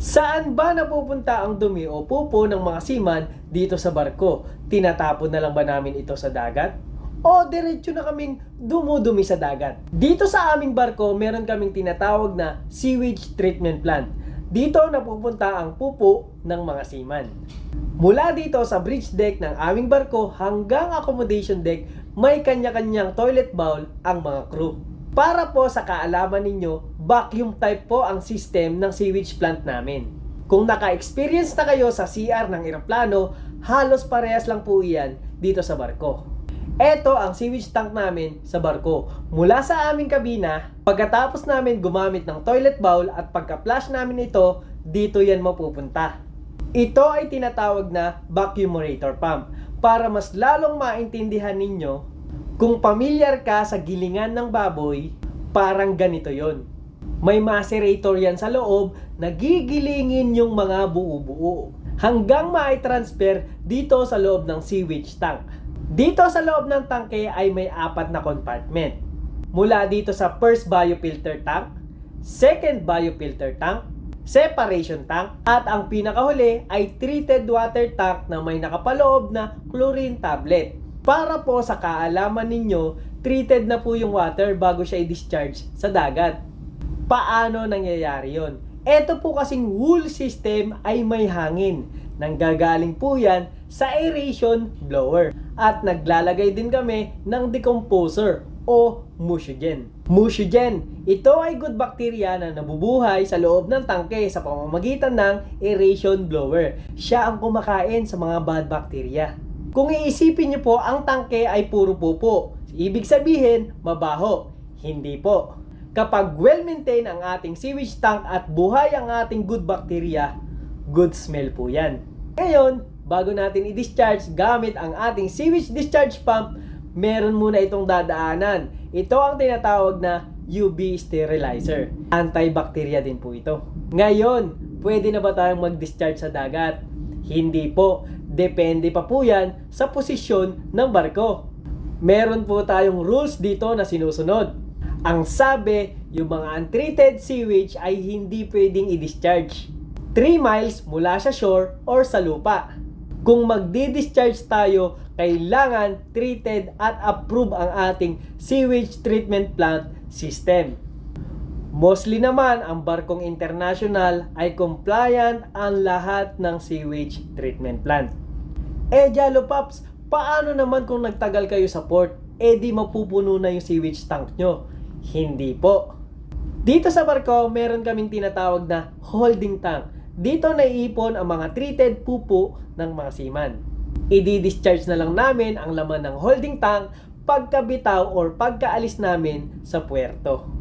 Saan ba napupunta ang dumi o pupo ng mga seaman dito sa barko? Tinatapon na lang ba namin ito sa dagat? O diretso na kaming dumudumi sa dagat? Dito sa aming barko, meron kaming tinatawag na sewage treatment plant. Dito napupunta ang pupo ng mga seaman. Mula dito sa bridge deck ng aming barko hanggang accommodation deck, may kanya-kanyang toilet bowl ang mga crew. Para po sa kaalaman ninyo, vacuum type po ang system ng sewage plant namin. Kung naka-experience na kayo sa CR ng eroplano, halos parehas lang po iyan dito sa barko. Ito ang sewage tank namin sa barko. Mula sa aming kabina, pagkatapos namin gumamit ng toilet bowl at pagka-flush namin ito, dito yan mapupunta. Ito ay tinatawag na vacuumator pump para mas lalong maintindihan ninyo kung pamilyar ka sa gilingan ng baboy, parang ganito yon. May macerator yan sa loob na gigilingin yung mga buo-buo hanggang ma-transfer dito sa loob ng sewage tank. Dito sa loob ng tangke ay may apat na compartment. Mula dito sa first biofilter tank, second biofilter tank, separation tank, at ang pinakahuli ay treated water tank na may nakapaloob na chlorine tablet. Para po sa kaalaman ninyo, treated na po yung water bago siya i-discharge sa dagat. Paano nangyayari yon? Ito po kasing wool system ay may hangin. Nanggagaling po yan sa aeration blower. At naglalagay din kami ng decomposer o mushogen. Mushogen, ito ay good bacteria na nabubuhay sa loob ng tangke sa pamamagitan ng aeration blower. Siya ang kumakain sa mga bad bacteria. Kung iisipin niyo po, ang tangke ay puro pupo. Ibig sabihin, mabaho. Hindi po. Kapag well-maintained ang ating sewage tank at buhay ang ating good bacteria, good smell po yan. Ngayon, bago natin i-discharge gamit ang ating sewage discharge pump, meron muna itong dadaanan. Ito ang tinatawag na UV sterilizer. Antibacteria din po ito. Ngayon, pwede na ba tayong mag-discharge sa dagat? Hindi po. Depende pa po yan sa posisyon ng barko. Meron po tayong rules dito na sinusunod. Ang sabi, yung mga untreated sewage ay hindi pwedeng i-discharge. 3 miles mula sa shore or sa lupa. Kung magdi-discharge tayo, kailangan treated at approve ang ating sewage treatment plant system. Mostly naman, ang barkong international ay compliant ang lahat ng sewage treatment plant. Eh, Jalo Paps, paano naman kung nagtagal kayo sa port? Eh, di mapupuno na yung sewage tank nyo. Hindi po. Dito sa barko, meron kaming tinatawag na holding tank. Dito naiipon ang mga treated pupo ng mga seaman. I-discharge na lang namin ang laman ng holding tank pagkabitaw or pagkaalis namin sa puerto.